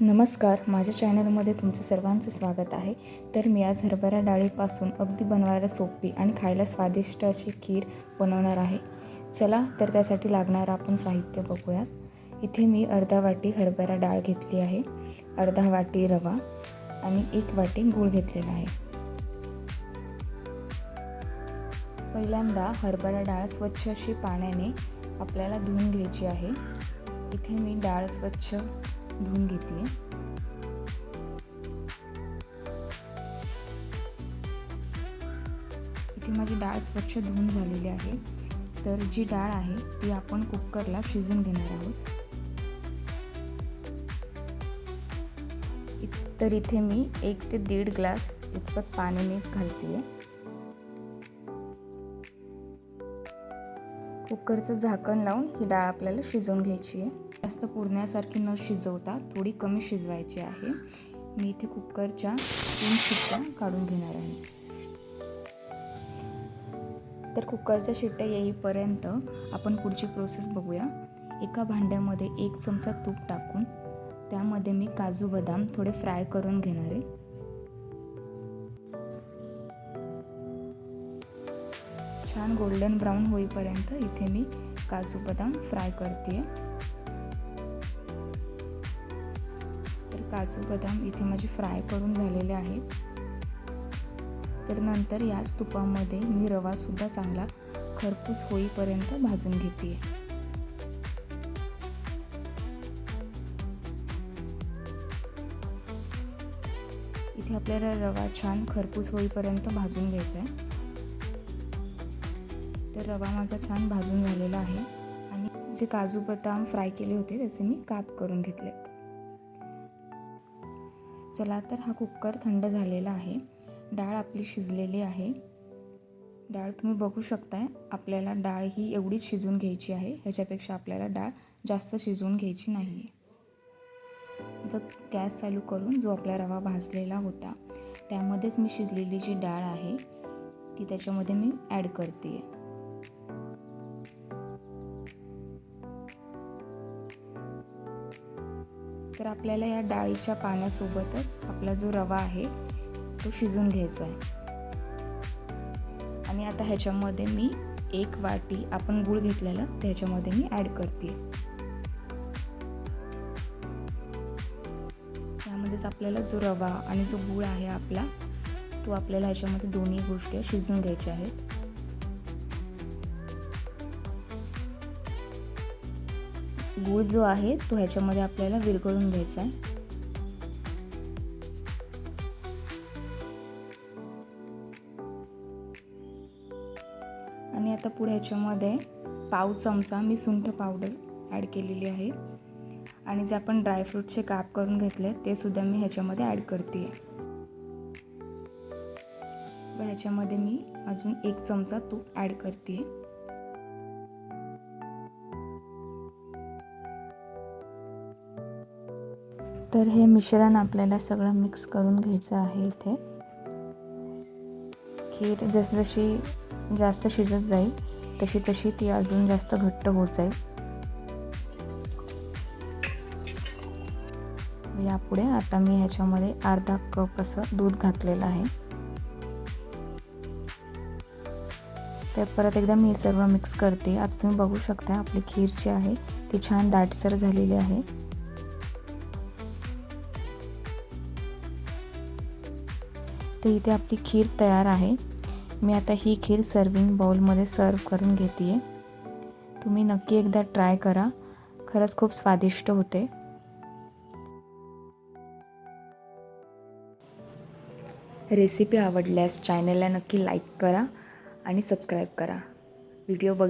नमस्कार माझ्या चॅनलमध्ये तुमचं सर्वांचं स्वागत आहे. तर मी आज हरभरा डाळीपासून अगदी बनवायला सोपी आणि खायला स्वादिष्ट अशी खीर बनवणार आहे. चला तर त्यासाठी लागणारं आपण साहित्य बघूयात. इथे मी अर्धा वाटी हरभरा डाळ घेतली आहे. अर्धा वाटी रवा आणि एक वाटी गूळ घेतलेला आहे. पहिल्यांदा हरभरा डाळ स्वच्छ अशी पाण्याने आपल्याला धुवून घ्यायची आहे. इथे मी डाळ स्वच्छ धुवून घेते इथे माझी डाळ स्वच्छ धुवून झालेली आहे. तर जी डाळ आहे ती आपण कुकरला शिजून घेणार आहोत. तर इथे मी एक ते दीड ग्लास इतपत पाणी मी घालते कुकरचं झाकण लावून ही डाळ आपल्याला शिजवून घ्यायची आहे. जास्त पुरण्यासारखी न शिजवता थोडी कमी शिजवायची आहे. मी इथे कुकरच्या तीन शिट्ट्या काढून घेणार आहे. तर कुकरच्या शिट्ट्या येईपर्यंत आपण पुढची प्रोसेस बघूया. एका भांड्यामध्ये एक चमचा तूप टाकून त्यामध्ये मी काजू बदाम थोडे फ्राय करून घेणार आहे. छान गोल्डन ब्राऊन होईपर्यंत इथे मी काजू बदाम फ्राय करते तर काजू बदाम इथे माझे फ्राय करून झालेले आहेत. तर नंतर याच तुपामध्ये मी रवासुद्धा चांगला खरपूस होईपर्यंत भाजून घेते इथे आपल्याला रवा छान खरपूस होईपर्यंत भाजून घ्यायचा आहे. तर रवा माझा छान भाजून झालेला आहे. आणि जे काजू बदाम फ्राय केले होते त्याचे मी काप करून घेतले. चला तर हा कुकर थंड झालेला आहे. डाळ आपली शिजलेली आहे. डाळ तुम्ही बघू शकताय आपल्याला डाळ ही एवढीच शिजवून घ्यायची आहे. ह्याच्यापेक्षा आपल्याला डाळ जास्त शिजवून घ्यायची नाही आहे जर गॅस चालू करून जो आपला रवा भाजलेला होता त्यामध्येच मी शिजलेली जी डाळ आहे ती त्याच्यामध्ये मी ॲड करते आहे तर आपल्याला या डाळीच्या पाण्यासोबतच आपला जो रवा आहे तो शिजून घ्यायचा आहे. आणि आता ह्याच्यामध्ये मी एक वाटी आपण गूळ घेतलेला त्याच्यामध्ये मी ॲड करते. त्यामध्येच आपल्याला जो रवा आणि जो गूळ आहे आपला तो आपल्याला ह्याच्यामध्ये दोन्ही गोष्टी शिजून घ्यायच्या आहेत. गूळ जो आहे तो ह्याच्यामध्ये आपल्याला विरघळून घ्यायचा आहे. आणि आता पुढे ह्याच्यामध्ये पाव चमचा मी सुंठ पावडर ॲड केलेली आहे. आणि जे आपण ड्रायफ्रूटचे काप करून घेतले ते सुद्धा मी ह्याच्यामध्ये ॲड करते व ह्याच्यामध्ये मी अजून एक चमचा तूप ॲड करते तर हे मिश्रण आपल्याला सगळं मिक्स करून घ्यायचं आहे इथे. खीर जसजशी जास्त शिजत जाईल तशी तशी ती अजून जास्त घट्ट होत जाईल. यापुढे आता मी ह्याच्यामध्ये अर्धा कप असं दूध घातलेलं आहे. तर परत एकदा मी सर्व मिक्स करते. आता तुम्ही बघू शकता आपली खीर जी आहे ती छान दाटसर झालेली आहे. तर इथे आपली खीर तयार आहे. मी आता ही खीर सर्विंग बाउलमध्ये सर्व करून घेते तुम्ही नक्की एकदा ट्राय करा. खरंच खूप स्वादिष्ट होते. रेसिपी आवडल्यास चॅनलला नक्की लाईक करा आणि सबस्क्राईब करा. व्हिडिओ बघ